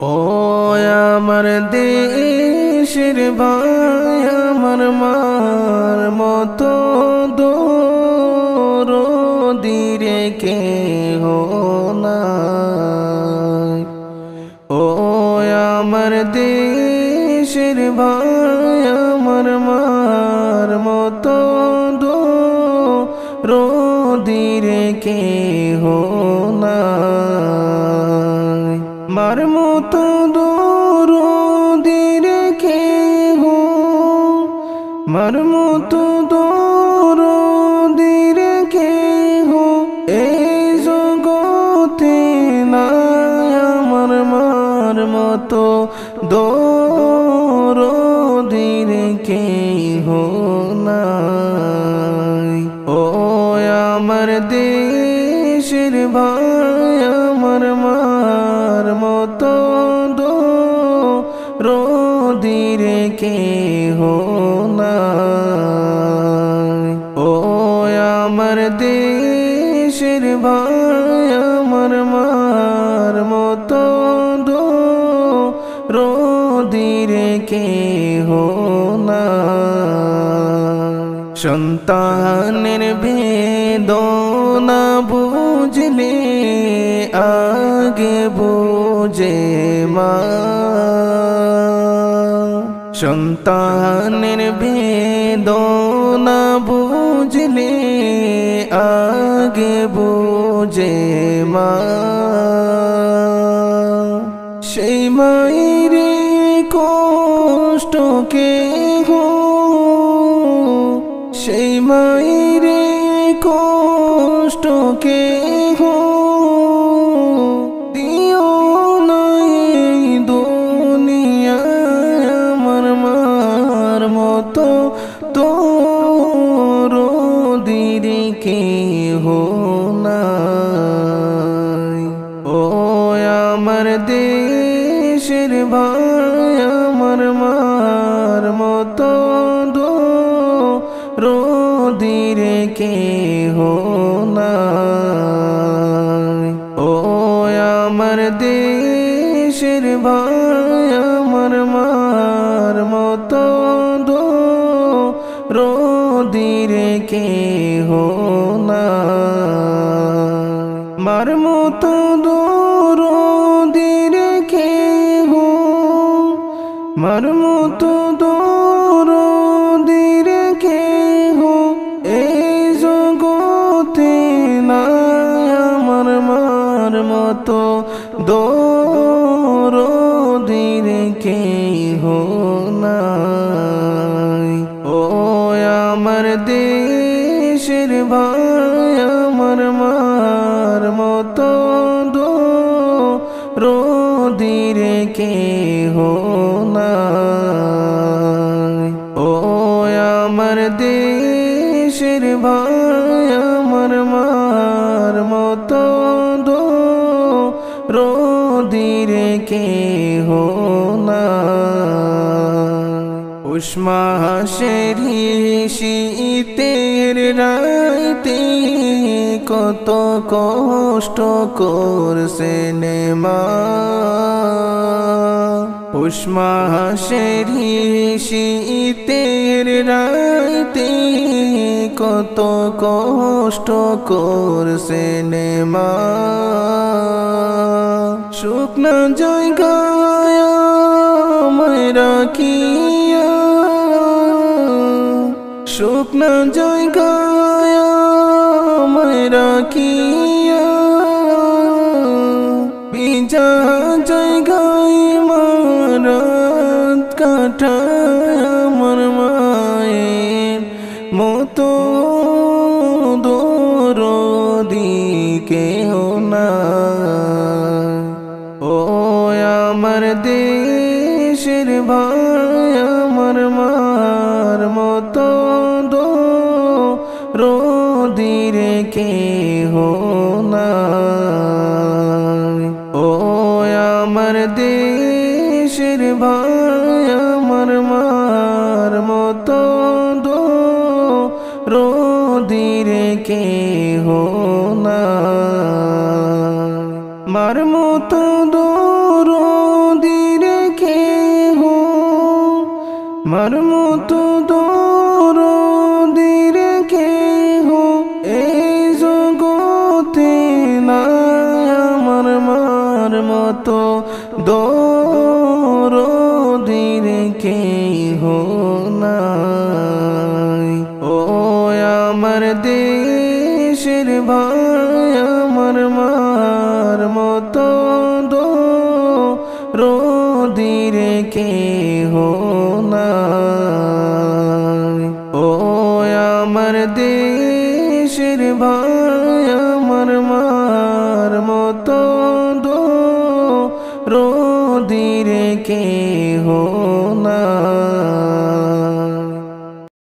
ও আমার দেশের ভাই, আমার মার মতো দোর দিরে কে হো নাই। ও আমার দেশের ভাই, আমার মার মতো দো রোদিরে কে হো নাই। মার মার মতো দো রোদিরে কে হো এই জগতে নাই আমার মার মতো দোরদিন কে হো নাই। ও আমার দেশের ভাই, আমার মার মতো দো রোদির কে রোদির কে হো না। সন্তানের বেদনা বুঝলে আগে বুঝে মা। সন্তানের বেদনা বুঝলে আগে বুঝে মা। के রোদিরে কে হো নাই। ও আমার দেশের ভাই, আমার মার মতো দো রোদিরে কে হো নাই। মার মতো দূর দিরে কে মার মতো দূর দিরে কে হো নাই। ও আমার দেশের ভাই, আমার মার মতো দো রোদিরে কে হো নাই। ও আমার দেশের ভাই রোদিরে কে হো নাই উষ্মা হাসেরি শীতের রাইতে কত কষ্ট করছে নেমা। উষ্মা হাসেরি শীতের রাইতে কত কষ্ট করছে নেমা। শুকনা জায়গায় রাখিয়া। শুকনা জায়গায় রাখিয়া। বিজা জায়গায় মারাত কাটায় দেশের ভাই আমার মার মতো রোদিরে কে হো নাই। ও আমার দেশের ভাই আমার মার মতো রোদিরে কে হো নাই। মার কে হো নাই? ও আমার দেশের ভাই, আমার মার মতো দো রোদির কে হো নাই? ও আমার দেশের ভাই, আমার মার